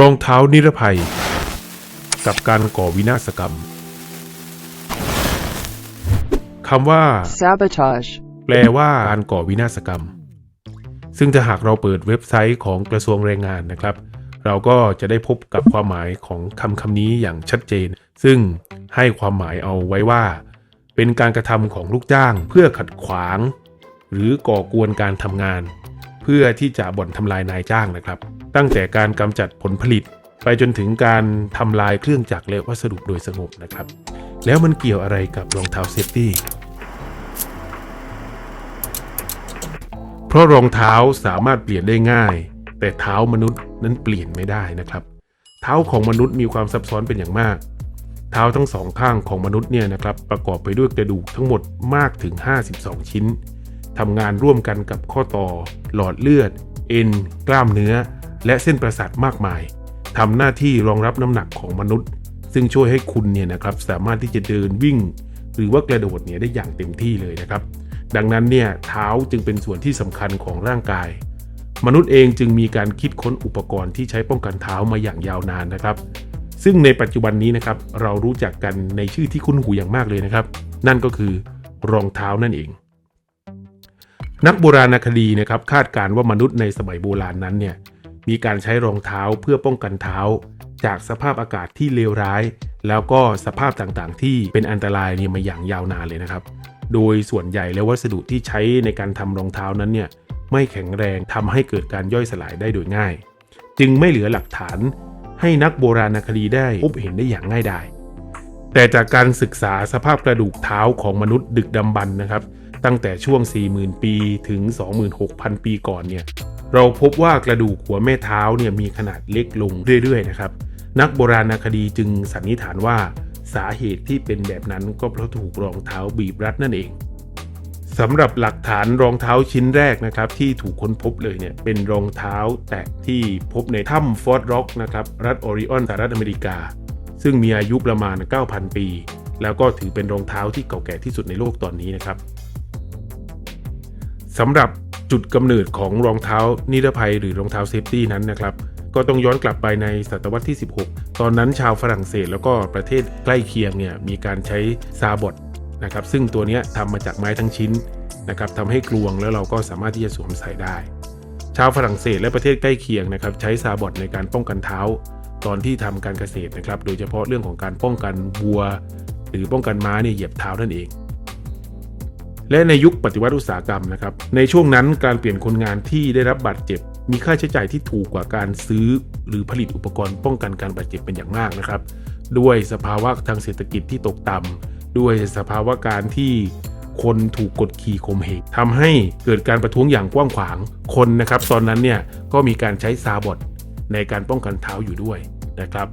รองเท้านิรภัย กับการก่อวินาศกรรมคำว่า sabotage, แปลว่าการก่อวินาศกรรม ซึ่งถ้าหากเราเปิดเว็บไซต์ของกระทรวงแรงงานนะครับ เราก็จะได้พบกับความหมายของคำคำนี้อย่างชัดเจน ซึ่งให้ความหมายเอาไว้ว่า เป็นการกระทำของลูกจ้าง เพื่อขัดขวาง หรือก่อกวนการทำงาน เพื่อที่จะบ่อนทำลายนายจ้างนะครับ ตั้งแต่การกำจัดผลผลิต ไปจนถึงการทำลายเครื่องจักรและวัสดุโดยสงบนะครับ แล้วมันเกี่ยวอะไรกับรองเท้าเซฟตี้เพราะรองเท้าสามารถเปลี่ยนได้ง่าย แต่เท้ามนุษย์นั้นเปลี่ยนไม่ได้นะครับ เท้าของมนุษย์มีความซับซ้อนเป็นอย่างมากเท้าทั้งสองข้างของมนุษย์เนี่ยนะครับประกอบไปด้วยกระดูกทั้งหมดมากถึง 52 ชิ้นทำงานร่วมกันกับข้อต่อ หลอดเลือด เอ็น กล้ามเนื้อ และเส้นประสาทมากมายทำหน้าที่รองรับน้ำหนักของมนุษย์ ซึ่งช่วยให้คุณเนี่ยนะครับสามารถที่จะเดินวิ่ง หรือว่ากระโดดเนี่ยได้อย่างเต็มที่เลยนะครับ ดังนั้นเนี่ยเท้าจึงเป็นส่วนที่สำคัญของร่างกาย มนุษย์เองจึงมีการคิดค้นอุปกรณ์ที่ใช้ป้องกันเท้ามาอย่างยาวนานนะครับ ซึ่งในปัจจุบันนี้นะครับเรารู้จักกันในชื่อที่คุ้นหูอย่างมากเลยนะครับ นั่นก็คือรองเท้านั่นเองนักโบราณคดีนะครับคาดการณ์ว่ามนุษย์ในสมัยโบราณนั้นเนี่ย มีการใช้รองเท้าเพื่อป้องกันเท้า จากสภาพอากาศที่เลวร้าย แล้วก็สภาพต่างๆ ที่เป็นอันตรายเนี่ยมาอย่างยาวนานเลยนะครับ โดยส่วนใหญ่แล้ววัสดุที่ใช้ในการทำรองเท้านั้นเนี่ยไม่แข็งแรงทำให้เกิดการย่อยสลายได้โดยง่าย จึงไม่เหลือหลักฐานให้นักโบราณคดีได้พบเห็นได้อย่างง่ายดายแต่จากการศึกษาสภาพกระดูกเท้าของมนุษย์ดึกดำบรรพ์นะครับ ตั้งแต่ช่วง 40,000 ปีถึง 26,000 ปีก่อนเนี่ย เราพบว่ากระดูกหัวแม่เท้าเนี่ยมีขนาดเล็กลงเรื่อยๆนะครับ นักโบราณคดีจึงสันนิษฐานว่าสาเหตุที่เป็นแบบนั้นก็เพราะถูกรองเท้าบีบรัดนั่นเองสำหรับหลักฐานรองเท้าชิ้นแรกนะครับ ที่ถูกค้นพบเลยเนี่ยเป็นรองเท้าแตะที่พบในถ้ำฟอร์ดร็อกนะครับรัฐออริออนสหรัฐอเมริกา ซึ่งมีอายุประมาณ 9,000 ปี แล้วก็ถือเป็นรองเท้าที่เก่าแก่ที่สุดในโลกตอนนี้นะครับสำหรับ จุดกำเนิดของรองเท้านิรภัยหรือรองเท้าเซฟตี้นั้นนะครับก็ต้องย้อนกลับไปในศตวรรษที่ 16 ตอนนั้นชาวฝรั่งเศสแล้วก็ประเทศใกล้เคียงเนี่ยมีการใช้ซาบอตนะครับซึ่งตัวนี้ทำมาจากไม้ทั้งชิ้นนะครับทำให้กลวงแล้วเราก็สามารถที่จะสวมใส่ได้ ชาวฝรั่งเศสและประเทศใกล้เคียงนะครับใช้ซาบอตในการป้องกันเท้า ตอนที่ทำการเกษตรนะครับโดยเฉพาะเรื่องของการป้องกันวัว หรือป้องกันม้าเนี่ยเหยียบเท้านั่นเอง และในยุคปฏิวัติอุตสาหกรรมนะครับในช่วงนั้นการเปลี่ยนคนงานที่ได้รับบาดเจ็บ มีค่าใช้จ่ายที่ถูกกว่าการซื้อ หรือผลิตอุปกรณ์ป้องกันการบาดเจ็บเป็นอย่างมากนะครับ ด้วยสภาวะทางเศรษฐกิจที่ตกต่ำด้วยสภาวะการที่คนถูกกดขี่ข่มเหงทำให้เกิดการประท้วงอย่างกว้างขวางคนนะครับ ตอนนั้นเนี่ยก็มีการใช้ซาบอตในการป้องกันเท้าอยู่ด้วยนะครับ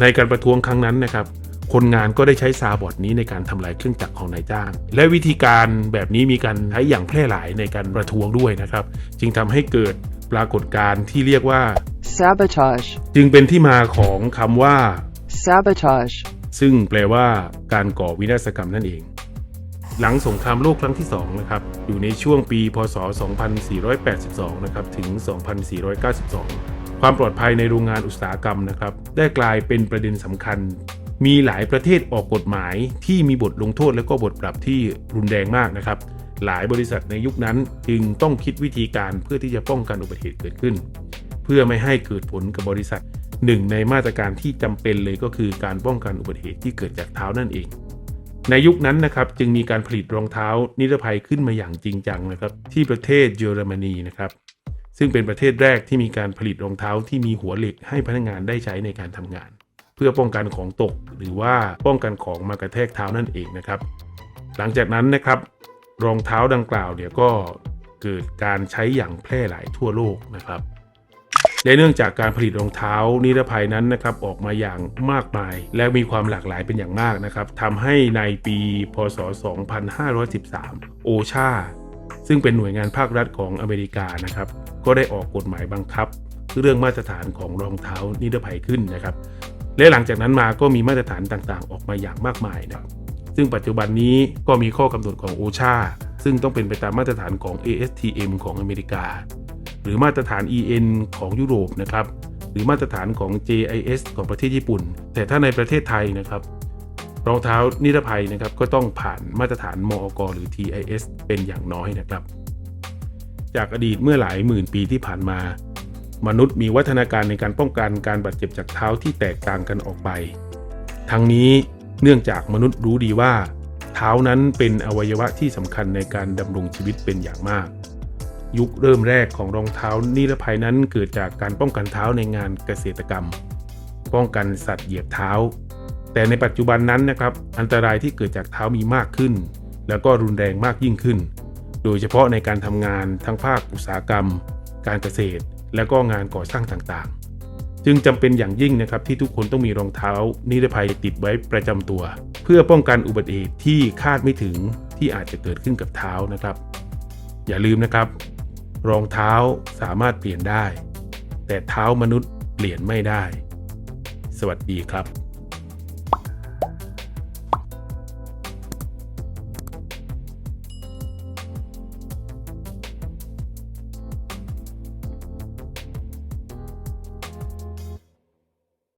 ในการประท้วงครั้งนั้นนะครับ คนงานก็ได้ใช้ซาบอตนี้ในการทำลายเครื่องจักรของนายจ้าง และวิธีการแบบนี้มีการใช้อย่างแพร่หลายในการประท้วงด้วยนะครับ จึงทำให้เกิดปรากฏการณ์ที่เรียกว่า sabotage, จึงเป็นที่มาของคำว่า sabotage, ซึ่งแปลว่าการก่อวินาศกรรมนั่นเอง หลังสงครามโลกครั้งที่2นะครับ อยู่ในช่วงปีพศ 2482 นะครับ ถึง 2492 ความปลอดภัยในโรงงานอุตสาหกรรมนะครับ ได้กลายเป็นประเด็นสำคัญ มีหลายประเทศออกกฎหมายที่มีบทลงโทษและก็บทปรับที่รุนแรงมากนะครับ หลายบริษัทในยุคนั้นจึงต้องคิดวิธีการเพื่อที่จะป้องกันอุบัติเหตุเกิดขึ้น เพื่อไม่ให้เกิดผลกับบริษัทหนึ่งในมาตรการที่จำเป็นเลยก็คือการป้องกันอุบัติเหตุที่เกิดจากเท้านั่นเอง ในยุคนั้นนะครับจึงมีการผลิตรองเท้านิรภัยขึ้นมาอย่างจริงจังนะครับที่ประเทศเยอรมนีนะครับซึ่งเป็นประเทศแรกที่มีการผลิตรองเท้าที่มีหัวเหล็กให้พนักงานได้ใช้ในการทำงาน พื่อป้องกันของตก หรือว่าป้องกันของมากระแทกเท้านั่นเองนะครับ หลังจากนั้นนะครับ รองเท้าดังกล่าวเนี่ยก็เกิดการใช้อย่างแพร่หลายทั่วโลกนะครับและเนื่องจากการผลิตรองเท้านิรภัยนั้นนะครับออกมาอย่างมากมาย และมีความหลากหลายเป็นอย่างมากนะครับทำให้ในปีพศ 2513 โอชาซึ่งเป็นหน่วยงานภาครัฐของอเมริกานะครับ ก็ได้ออกกฎหมายบังคับ เรื่องมาตรฐานของรองเท้านิรภัยขึ้นนะครับ และหลังจากนั้นมาก็มีมาตรฐานต่างๆ ออกมาอย่างมากมายนะครับซึ่งปัจจุบันนี้ก็มีข้อกำหนดของโอชาซึ่งต้องเป็นไปตามมาตรฐานของ ASTM ของอเมริกา หรือมาตรฐาน EN ของยุโรปนะครับหรือมาตรฐานของ JIS ของประเทศญี่ปุ่น แต่ถ้าในประเทศไทยนะครับรองเท้านิรภัยนะครับก็ต้องผ่านมาตรฐานมอกหรือ TIS เป็นอย่างน้อยนะครับ จากอดีตเมื่อหลายหมื่นปีที่ผ่านมา มนุษย์มีวัฒนาการในการป้องกันการบาดเจ็บจากเท้าที่แตกต่างกันออกไป ทั้งนี้เนื่องจากมนุษย์รู้ดีว่า เท้านั้นเป็นอวัยวะที่สำคัญในการดำรงชีวิตเป็นอย่างมาก ยุคเริ่มแรกของรองเท้านิรภัยนั้นเกิดจากการป้องกันเท้าในงานเกษตรกรรม ป้องกันสัตว์เหยียบเท้า แต่ในปัจจุบันนั้นนะครับอันตรายที่เกิดจากเท้ามีมากขึ้น แล้วก็รุนแรงมากยิ่งขึ้น โดยเฉพาะในการทำงานทั้งภาคอุตสาหกรรม การเกษตร และก็งานก่อสร้างต่างๆ จึงจำเป็นอย่างยิ่งนะครับที่ทุกคนต้องมีรองเท้า นิรภัยติดไว้ประจำตัว เพื่อป้องกันอุบัติเหตุที่คาดไม่ถึงที่อาจจะเกิดขึ้นกับเท้านะครับ อย่าลืมนะครับ รองเท้าสามารถเปลี่ยนได้ แต่เท้ามนุษย์เปลี่ยนไม่ได้ สวัสดีครับ